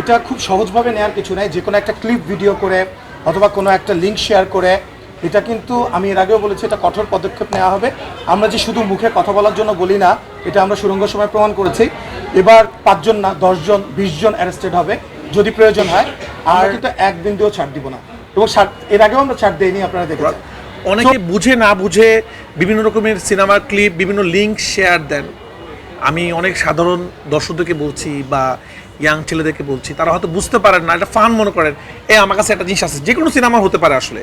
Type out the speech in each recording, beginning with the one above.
এটা খুব সহজভাবে নেওয়ার কিছু নাই। যে কোনো একটা ক্লিপ ভিডিও করে অথবা কোনো একটা লিঙ্ক শেয়ার করে এটা কিন্তু আমি এর আগেও বলেছি এটা কঠোর পদক্ষেপ নেওয়া হবে। আমরা যে শুধু মুখে কথা বলার জন্য বলি না এটা আমরা সুরঙ্গ সময় প্রমাণ করেছি। এবার পাঁচজন না দশজন বিশজন অ্যারেস্টেড হবে যদি প্রয়োজন হয়। আর কিন্তু এক বিন্দুও ছাড় দিব না। এবং এর আগেও আমরা ছাড় দেইনি আপনারা দেখেছেন। অনেকে বুঝে না বুঝে বিভিন্ন রকমের সিনেমার ক্লিপ বিভিন্ন লিঙ্ক শেয়ার দেন। আমি অনেক সাধারণ দর্শকদেরকে বলছি বা ইয়াং ছেলেদেরকে বলছি তারা হয়তো বুঝতে পারেন না এটা ফান মনে করেন এ আমার কাছে একটা জিনিস আছে। যে কোনো সিনেমা হতে পারে আসলে।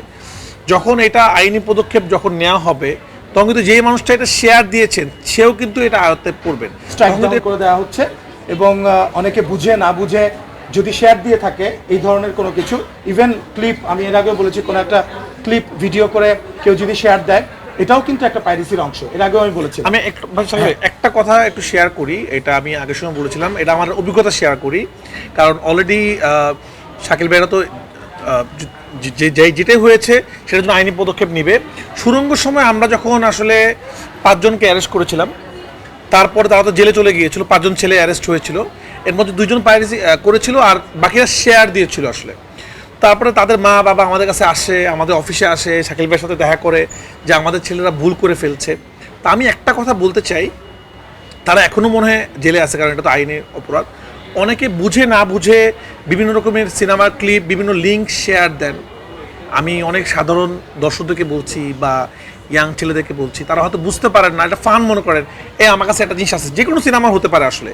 যখন এটা আইনি পদক্ষেপ যখন নেওয়া হবে তখন কিন্তু যেই মানুষটা এটা শেয়ার দিয়েছেন সেও কিন্তু এটা আয়ত্তে পড়বেন করে দেওয়া হচ্ছে এবং অনেকে বুঝে না বুঝে যদি শেয়ার দিয়ে থাকে এই ধরনের কোনো কিছু। ইভেন ক্লিপ আমি এর আগেও বলেছি কোনো একটা ক্লিপ ভিডিও করে কেউ যদি শেয়ার দেয় এটাও কিন্তু একটা পাইরেসির অংশ এর আগেও আমি বলেছি আমি একটা সাহেব, একটা কথা একটু শেয়ার করি এটা আমি আগের সময় বলেছিলাম এটা আমার অভিজ্ঞতা শেয়ার করি কারণ অলরেডি শাকিল ভাইরা তো যেটাই হয়েছে সেটার জন্য আইনি পদক্ষেপ নিবে। সুরঙ্গ সময় আমরা যখন আসলে পাঁচজনকে অ্যারেস্ট করেছিলাম তারপরে তারা তো জেলে চলে গিয়েছিল পাঁচজন ছেলে অ্যারেস্ট হয়েছিল এর মধ্যে দুজন পাইরেসি করেছিল আর বাকিরা শেয়ার দিয়েছিল আসলে। তারপরে তাদের মা বাবা আমাদের কাছে আসে, আমাদের অফিসে আসে, শাকিল ভাইয়ের সাথে দেখা করে যে আমাদের ছেলেরা ভুল করে ফেলছে। তা আমি একটা কথা বলতে চাই, তারা এখনও মনে হয় জেলে আছে কারণ এটা তো আইনের অপরাধ। অনেকে বুঝে না বুঝে বিভিন্ন রকমের সিনেমার ক্লিপ, বিভিন্ন লিঙ্ক শেয়ার দেন। আমি অনেক সাধারণ দর্শকদেরকে বলছি বা ইয়াং ছেলেদেরকে বলছি, তারা হয়তো বুঝতে পারেন না, এটা ফান মনে করেন, এ, আমার কাছে একটা জিনিস আছে। যে কোনো সিনেমা হতে পারে আসলে।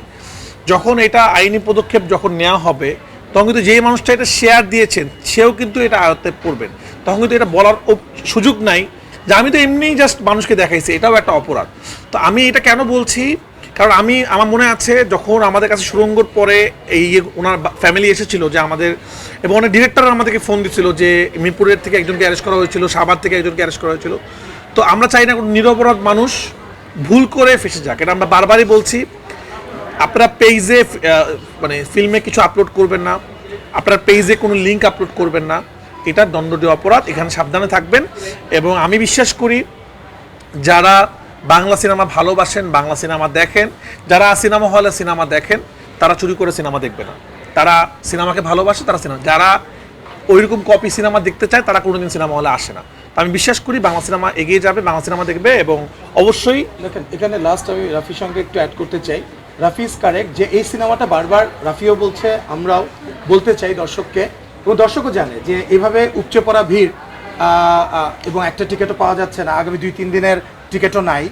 যখন এটা আইনি পদক্ষেপ যখন নেওয়া হবে তখন কিন্তু যেই মানুষটা এটা শেয়ার দিয়েছেন, সেও কিন্তু এটা আয়ত্তে পড়বেন তখন কিন্তু এটা বলার সুযোগ নাই যে আমি তো এমনিই জাস্ট মানুষকে দেখাইছি, এটাও একটা অপরাধ। তো আমি এটা কেন বলছি? কারণ আমি, আমার মনে আছে যখন আমাদের কাছে সুরঙ্গর পরে এই যে ওনার ফ্যামিলি এসেছিল যে আমাদের, এবং অনেক ডিরেক্টর আমাদেরকে ফোন দিচ্ছিল যে মিরপুরের থেকে একজনকে অ্যারেস্ট করা হয়েছিল সাবার থেকে একজনকে অ্যারেস্ট করা হয়েছিল। তো আমরা চাই না কোনো নিরপরাধ মানুষ ভুল করে ফেসে যাক, এটা আমরা বারবারই বলছি। আপনারা পেজে মানে ফিল্মে কিছু আপলোড করবেন না, আপনার পেজে কোনো লিঙ্ক আপলোড করবেন না, এটা দণ্ডনীয় অপরাধ, এখানে সাবধানে থাকবেন। এবং আমি বিশ্বাস করি, যারা বাংলা সিনেমা ভালোবাসেন, বাংলা সিনেমা দেখেন, যারা সিনেমা হলে সিনেমা দেখেন, তারা চুরি করে সিনেমা দেখবে না। তারা সিনেমাকে ভালোবাসে, তারা সিনেমা যারা ওইরকম কপি সিনেমা দেখতে চায়, তারা কোনোদিন সিনেমা হলে আসে না। তো আমি বিশ্বাস করি, বাংলা সিনেমা এগিয়ে যাবে, বাংলা সিনেমা দেখবে, এবং অবশ্যই দেখেন, এখানে লাস্ট আমি রাফির সঙ্গে একটু অ্যাড করতে চাই। রাফি ইজ কারেক্ট যে এই সিনেমাটা বারবার রাফিও বলছে, আমরাও বলতে চাই দর্শককে। এবং দর্শকও জানে যে এভাবে উপচে পড়া ভিড় এবং একটা টিকিটও পাওয়া যাচ্ছে না, আগামী দুই তিন দিনের টিকিটও নাই।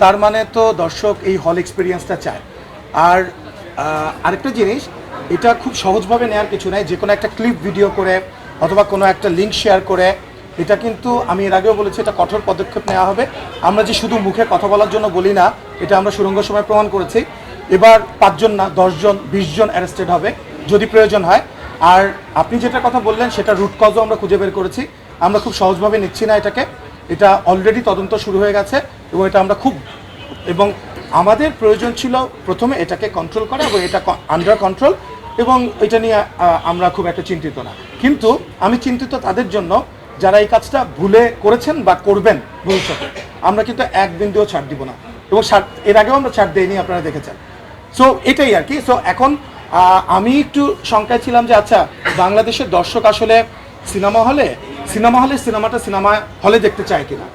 তার মানে তো দর্শক এই হল এক্সপিরিয়েন্সটা চায়। আর আরেকটা জিনিস, এটা খুব সহজভাবে নেওয়ার কিছু নাই, যে কোনো একটা ক্লিপ ভিডিও করে, অথবা কোনো একটা লিঙ্ক শেয়ার করে, এটা কিন্তু আমি এর আগেও বলেছি, এটা কঠোর পদক্ষেপ নেওয়া হবে। আমরা যে শুধু মুখে কথা বলার জন্য বলি না, এটা আমরা সুরঙ্গ সময় প্রমাণ করেছি। এবার পাঁচজন না, দশজন, বিশজন অ্যারেস্টেড হবে, যদি প্রয়োজন হয়। আর আপনি যেটা কথা বললেন, সেটা রুট কজও আমরা খুঁজে বের করেছি। আমরা খুব সহজভাবে নিচ্ছি না এটাকে। এটা অলরেডি তদন্ত শুরু হয়ে গেছে এবং এটা আমরা খুব এবং আমাদের প্রয়োজন ছিল প্রথমে এটাকে কন্ট্রোল করা এবং এটা আন্ডার কন্ট্রোল এবং এটা নিয়ে আমরা খুব একটা চিন্তিত না। কিন্তু আমি চিন্তিত তাদের জন্য যারা এই কাজটা ভুলে করেছেন বা করবেন ভবিষ্যতে। আমরা কিন্তু এক বিন্দুও ছাড় দিব না। এবং এর আগেও আমরা ছাড় দেইনি, আপনারা দেখেছেন। সো এটাই আর কি। সো এখন আমি একটু শঙ্কায় ছিলাম যে আচ্ছা বাংলাদেশের দর্শক আসলে সিনেমা হলে সিনেমা হলে সিনেমাটা সিনেমা হলে দেখতে চায় কিনা?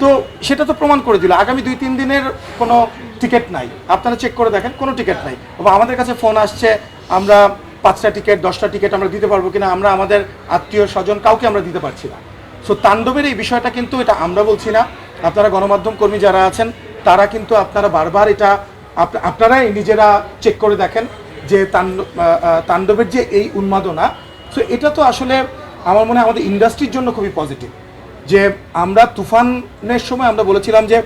তো, সেটা তো প্রমাণ করে দিল। আগামী দুই, তিন দিনের কোনো টিকিট নাই। আপনারা চেক করে দেখেন, কোনো টিকিট নাই। এবং আমাদের কাছে ফোন আসছে, আমরা পাঁচটা টিকিট, দশটা টিকিট আমরা দিতে পারব কিনা, আমরা আমাদের আত্মীয় স্বজন কাউকে আমরা দিতে পারছি না। সো তাণ্ডবের এই বিষয়টা কিন্তু এটা আমরা বলছি না। আপনারা গণমাধ্যম কর্মী যারা আছেন, তারা কিন্তু আপনারা বারবার এটা আপনারাই নিজেরা চেক করে দেখেন যে তাণ্ডবের যে এই উন্মাদনা সো এটা তো আসলে আমার মনে হয় আমাদের ইন্ডাস্ট্রির জন্য খুবই পজিটিভ যে আমরা তুফানের সময় আমরা বলেছিলাম যে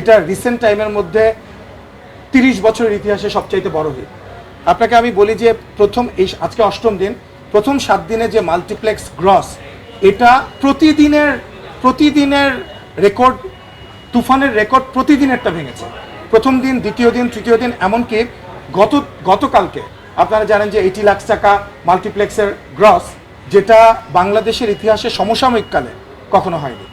এটা রিসেন্ট টাইমের মধ্যে তিরিশ বছরের ইতিহাসে সবচাইতে বড় হিট আপনাকে আমি বলি যে প্রথম এই আজকে অষ্টম দিন, প্রথম সাত দিনে যে মাল্টিপ্লেক্স গ্রস এটা প্রতিদিনের প্রতিদিনের রেকর্ড তুফানের রেকর্ড প্রতিদিনেরটা ভেঙেছে। প্রথম দিন, দ্বিতীয় দিন, তৃতীয় দিন, এমনকি গত, গতকালকে, আপনারা জানেন যে এইটি লাখ টাকা মাল্টিপ্লেক্সের গ্রস যেটা বাংলাদেশের ইতিহাসে সমসাময়িককালে কখনো হয়নি।